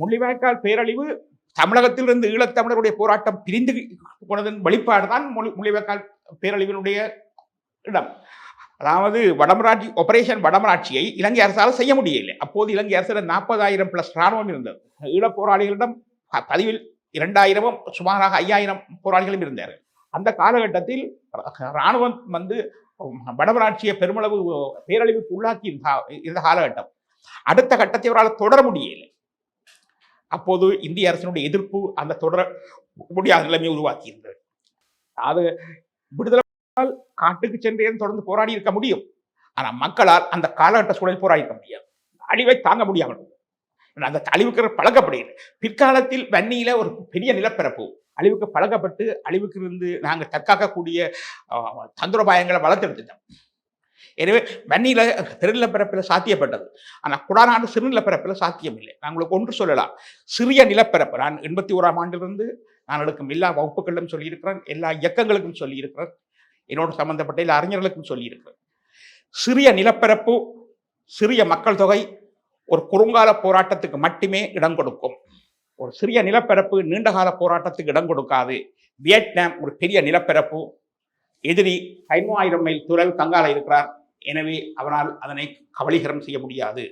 முள்ளிவாய்க்கால் பேரழிவு தமிழகத்திலிருந்து ஈழத்தமிழருடைய போராட்டம் பிரிந்து போனதன் வெளிப்பாடு தான் முள்ளி முள்ளிவாய்க்கால் பேரழிவினுடைய இடம். அதாவது வடமராட்சி ஆபரேஷன் வடமராட்சியை இலங்கை அரசால் செய்ய முடியவில்லை. அப்போது இலங்கை அரசிடம் நாற்பதாயிரம் பிளஸ் ராணுவம் இருந்தது. ஈழப் போராளிகளிடம் பதிவில் இரண்டாயிரமும் சுமாராக ஐயாயிரம் போராளிகளும் இருந்தார்கள். அந்த காலகட்டத்தில் இராணுவம் வந்து வடமராட்சியை பெருமளவு பேரழிவுக்கு உள்ளாக்கி இருந்த- காலகட்டம். அடுத்த கட்டத்தை அவரால் தொடர முடியலை அப்போது இந்திய அரசினுடைய எதிர்ப்பு அந்த தொடர முடியாத நிலைமையை உருவாக்கி இருந்தது அது விடுதலை காட்டுக்கு சென்றே தொடர்ந்து போராடி இருக்க முடியும்? ஆனால் மக்களால் அந்த காலகட்ட சூழலில் போராடி இருக்க முடியாது. அழிவை தாங்க முடியாமல் அந்த அழிவுக்கு பழக்கப்படுகிறது. பிற்காலத்தில் வன்னியில ஒரு பெரிய நிலப்பரப்பு. அழிவுக்கு பழக்கப்பட்டு அழிவுக்கு இருந்து நாங்கள் தற்காக்கக்கூடிய தந்திரோபாயங்களை வளர்த்தெடுத்துட்டோம். எனவே வன்னியில பரப்பில் சாத்தியப்பட்டது. ஆனால் குடாநாடு சிறுநிலப்பரப்பில் சாத்தியம் இல்லை நான் உங்களுக்கு ஒன்று சொல்லலாம். சிறிய நிலப்பரப்பு நான் எண்பத்தி ஓராம் ஆண்டிலிருந்து நான் எடுக்கும் எல்லா வகுப்புகளிலும் சொல்லியிருக்கிறேன். எல்லா இயக்கங்களுக்கும் சொல்லியிருக்கிறேன். என்னோடு சம்பந்தப்பட்ட எல்லா அறிஞர்களுக்கும் சொல்லியிருக்கிறேன். சிறிய நிலப்பரப்பு சிறிய மக்கள் தொகை ஒரு குறுங்கால போராட்டத்துக்கு மட்டுமே இடம் கொடுக்கும். ஒரு சிறிய நிலப்பரப்பு நீண்டகால போராட்டத்துக்கு இடம் கொடுக்காது. வியட்நாம் ஒரு பெரிய நிலப்பரப்பு எதிரி ஐநூறாயிரம் மைல் துறல் கங்கால இருக்கிறார். எனவே அவனால் அதனை கபலீகரம் செய்ய முடியாது.